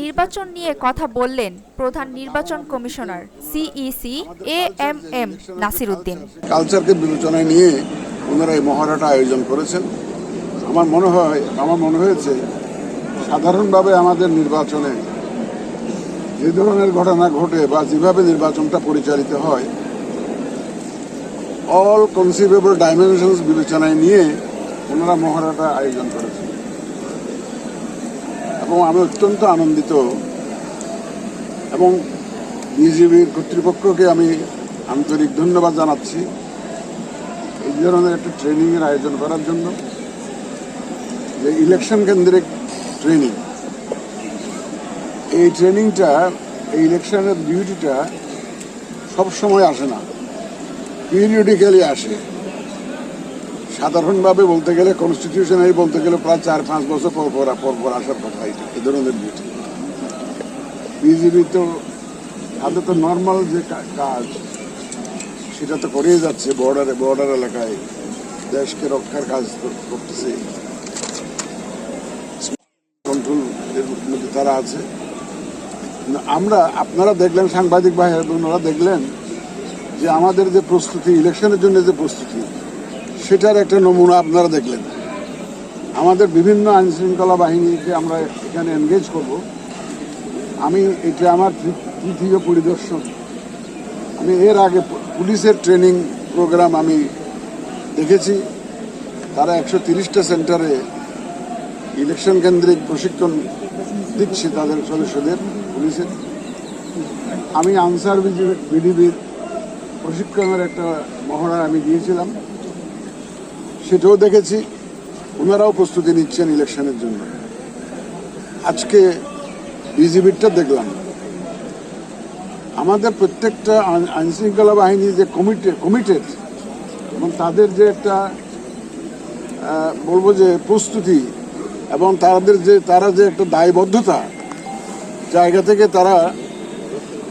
নির্বাচন নিয়ে কথা বললেন প্রধান নির্বাচন commissioner CEC A M M Nasir Uddin কালচারকে বিবেচনায় নিয়ে ওনারা এই মহড়াটা আয়োজন করেছেন। আমার মনে হয়, আমার মনে হয়েছে, সাধারণভাবে আমাদের নির্বাচনে যে ধরনের ঘটনা ঘটে বা যেভাবে নির্বাচনটা পরিচালিত হয় অল কনসিভেবল ডাইমেনশনস বিবেচনায় নিয়ে ওনারা মহড়াটা আয়োজন করেছেন। এবং আমি অত্যন্ত আনন্দিত এবং বিজিবির কর্তৃপক্ষকে আমি আন্তরিক ধন্যবাদ জানাচ্ছি এই ধরনের একটা ট্রেনিংয়ের আয়োজন করার জন্য, যে ইলেকশন কেন্দ্রিক ট্রেনিং এই ট্রেনিংটা এই ইলেকশনের ডিউটিটা সবসময় আসে না পিরিয়ডিক্যালি আসে। সাধারণভাবে বলতে গেলে কনস্টিটিউশনালি বলতে গেলে প্রায় চার পাঁচ বছর পর পর পর পর আসার কথা এটা, এই ধরনের ডিউটি বিজিবি তো তাদের তো নর্মাল যে কাজ, সেটা তো করেই যাচ্ছে বর্ডারে বর্ডার এলাকায় দেশকে রক্ষার কাজ করতেছে। কন্ট্রোল মধ্যে তারা আছে। আমরা, আপনারা দেখলেন, সাংবাদিক ভাই ওনারা দেখলেন যে আমাদের যে প্রস্তুতি ইলেকশনের জন্য যে প্রস্তুতি সেটার একটা নমুনা আপনারা দেখলেন। আমাদের বিভিন্ন আইন শৃঙ্খলা বাহিনীকে আমরা এখানে এনগেজ করব। আমি এটা আমার তৃতীয় পরিদর্শন। আমি এর আগে পুলিশের ট্রেনিং প্রোগ্রাম আমি দেখেছি। তারা একশো তিরিশটা সেন্টারে ইলেকশন কেন্দ্রিক প্রশিক্ষণ দিচ্ছে তাদের সদস্যদের, পুলিশের। আমি আনসার বিডিবির প্রশিক্ষণের একটা মহড়া আমি দিয়েছিলাম সেটাও দেখেছি। ওনারাও প্রস্তুতি নিচ্ছেন ইলেকশনের জন্য। আজকে বিজিবিরটা দেখলাম। আমাদের প্রত্যেকটা আইনশৃঙ্খলা বাহিনী যে কমিটে, কমিটেড, এবং তাদের যে একটা বলব যে প্রস্তুতি, এবং তাদের যে, তারা যে একটা দায়বদ্ধতা, জায়গা থেকে তারা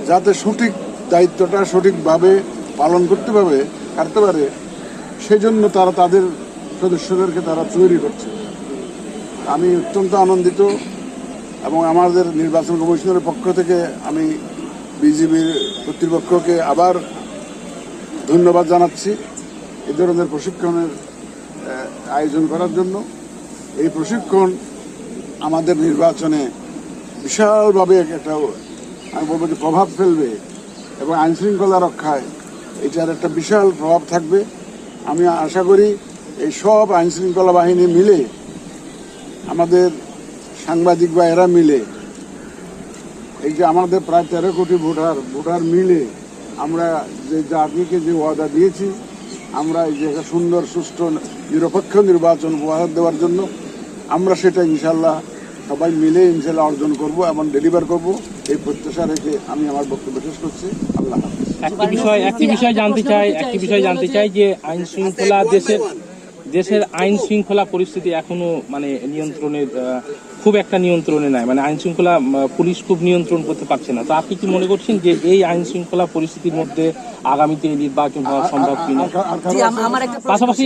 যাতে সঠিক দায়িত্বটা সঠিকভাবে পালন করতে পারবে পারতে পারে, সেজন্য তারা তাদের সদস্যদেরকে তারা তৈরি করছে। আমি অত্যন্ত আনন্দিত এবং আমাদের নির্বাচন কমিশনের পক্ষ থেকে আমি বিজেপির কর্তৃপক্ষকে আবার ধন্যবাদ জানাচ্ছি এ ধরনের প্রশিক্ষণের আয়োজন করার জন্য। এই প্রশিক্ষণ আমাদের নির্বাচনে বিশালভাবে একটা, আমি বলব যে প্রভাব ফেলবে এবং আইনশৃঙ্খলা রক্ষায় এটার একটা বিশাল প্রভাব থাকবে। আমি আশা করি এই সব আইন শৃঙ্খলা বাহিনী মিলে, আমাদের সাংবাদিক বা এরা মিলে, এই যে আমাদের প্রায় তেরো কোটি ভোটার ভোটার মিলে আমরা যে জাতিকে যে ওয়াদা দিয়েছি, আমরা এই যে সুন্দর, সুষ্ঠু, নিরপেক্ষ নির্বাচন উপহার দেওয়ার জন্য, আমরা সেটা ইনশাল্লাহ সবাই মিলে ইনশাল্লাহ অর্জন করব এবং ডেলিভার করব। এই প্রত্যাশা রেখে আমি আমার বক্তব্য শেষ করছি। আল্লাহ একটি বিষয় একটি বিষয় জানতে চাই, একটি বিষয় জানতে চাই যে আইন শৃঙ্খলা দেশের দেশের আইন শৃঙ্খলা পরিস্থিতি এখনও মানে নিয়ন্ত্রণের আহ, খুব একটা নিয়ন্ত্রণে নাই। মানে আইন শৃঙ্খলা পুলিশ খুব নিয়ন্ত্রণ করতে পারছে না। তো আপনি কি মনে করছেন যে এই আইন শৃঙ্খলা পরিস্থিতির মধ্যে আগামীতে নির্বাচন হওয়া সম্ভব কিনা? পাশাপাশি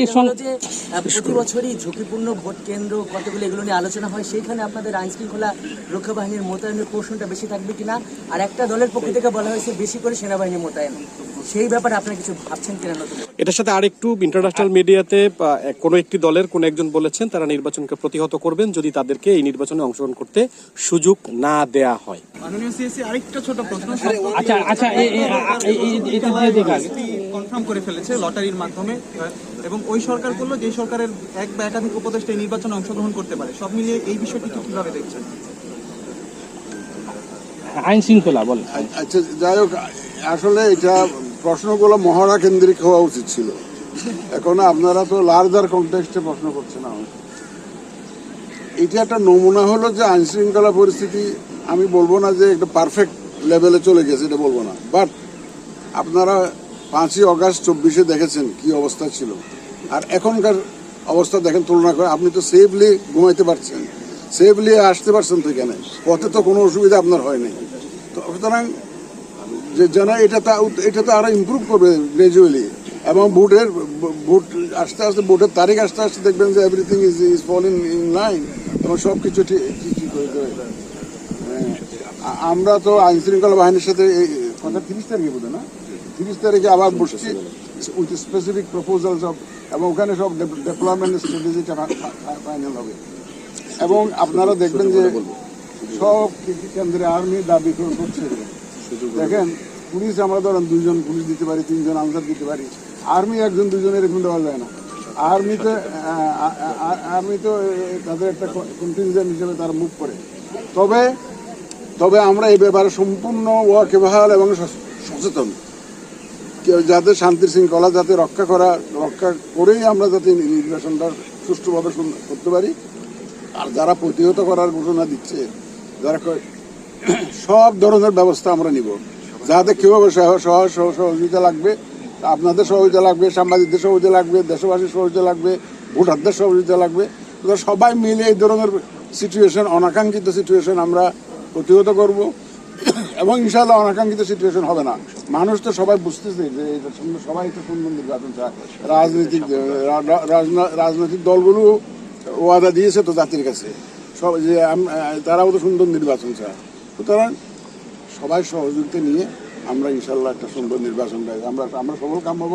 প্রতি বছরই ঝুঁকিপূর্ণ ভোট কেন্দ্র কতগুলো এগুলো নিয়ে আলোচনা হয় সেইখানে আপনাদের আইন শৃঙ্খলা রক্ষা বাহিনীর মোতায়েনের পোর্শনটা বেশি থাকবে কিনা? আর একটা দলের পক্ষ থেকে বলা হয়েছে বেশি করে সেনাবাহিনী মোতায়েন। সেই ব্যাপারে আপনারা কিছু ভাবছেন কিনা নতুন? এটার সাথে আরেকটু ইন্টারন্যাশনাল মিডিয়াতে কোনো একটি দলের কোন একজন বলেছেন তারা নির্বাচনকে প্রতিহত করবেন যদি তাদেরকে এই নির্বাচনে অংশগ্রহণ করতে সুযোগ না দেয়া হয়। আরেকটা ছোট প্রশ্ন আচ্ছা আচ্ছা কনফার্ম করে ফেলেছে লটারির মাধ্যমে। এবং ওই সরকার করল যে সরকারের এক বা একাধিক উপদেষ্টা এই নির্বাচনে অংশগ্রহণ করতে পারে। সব মিলিয়ে এই কীভাবে দেখছেন? আইন শৃঙ্খলা বলেন। আচ্ছা যাই হোক আসলে এটা প্রশ্নগুলো মহড়া কেন্দ্রিক হওয়া উচিত ছিল। এখন আপনারা তো লার্জার কন্টেক্সটে প্রশ্ন করছেন আমাকে এটা একটা নমুনা হলো যে আইন শৃঙ্খলা পরিস্থিতি, আমি বলব না যে একটা পারফেক্ট লেভেলে চলে গেছে, এটা বলব না। বাট আপনারা পাঁচই অগাস্ট চব্বিশে দেখেছেন কি অবস্থা ছিল। আর এখনকার অবস্থা দেখেন, তুলনা করে আপনি তো সেফলি ঘুমাইতে পারছেন। সেফলি আসতে পারছেন তো এখানে। পথে তো কোনো অসুবিধা আপনার হয়নি তো সুতরাং যে যেন এটা তা এটা তো আরও ইমপ্রুভ করবে গ্রাজুয়ালি এবং ভোটের, ভোট আস্তে আস্তে, ভোটের তারিখ আস্তে আস্তে দেখবেন যে everything is is fall in in line এবং সব কিছু ঠিক ঠিক হয়ে আমরা তো আইন শৃঙ্খলা বাহিনীর সাথে কথা তিরিশ তারিখে বোধ না? তিরিশ তারিখে আবার বসছি উইথ স্পেসিফিক প্রপোজাল সব এবং ওখানে সব ডেভেলপমেন্ট স্ট্র্যাটেজিটা ফাইনাল হবে। এবং আপনারা দেখবেন যে সব কৃষি কেন্দ্রে আর্মি দাবি করছে। দেখেন, পুলিশ আমরা ধরেন দুইজন পুলিশ দিতে পারি, তিনজন আনসার দিতে পারি, আর্মি একজন দুজন এরকম দেওয়া যায় না। আর্মিতে আর্মি তো তাদের একটা কন্টিনজেন্ট হিসেবে তারা মুভ করে। তবে তবে আমরা এই ব্যাপারে সম্পূর্ণ ওয়াকেবহাল এবং সচেতন। কেউ যাতে শান্তি শৃঙ্খলা যাতে রক্ষা করা, রক্ষা করেই আমরা যাতে নির্বাচনটা সুষ্ঠুভাবে করতে পারি। আর যারা প্রতিহত করার ঘোষণা দিচ্ছে, যারা সব ধরনের ব্যবস্থা আমরা নিব। যাতে কেউ সহ- সহ- সহ- সহযোগিতা লাগবে, আপনাদের সহযোগিতা লাগবে, সাংবাদিকদের সহযোগিতা লাগবে, দেশবাসীর সহযোগিতা লাগবে, ভোটারদের সহযোগিতা লাগবে। সবাই মিলে এই ধরনের সিচুয়েশন অনাকাঙ্ক্ষিত সিচুয়েশন আমরা প্রতিহত করব। এবং ইনশাআল্লাহ অনাকাঙ্ক্ষিত সিচুয়েশন হবে না। মানুষ তো সবাই বুঝতেছে যে সবাই তো সুন্দর নির্বাচন চায়। রাজনৈতিক রাজনৈতিক দলগুলো ওয়াদা দিয়েছে তো জাতির কাছে। সব যে তারাও তো সুন্দর নির্বাচন চায়। সুতরাং সবাই সহযোগিতা নিয়ে আমরা ইনশাল্লাহ একটা সুন্দর নির্বাচন আমরা আমরা সফল কাম হব।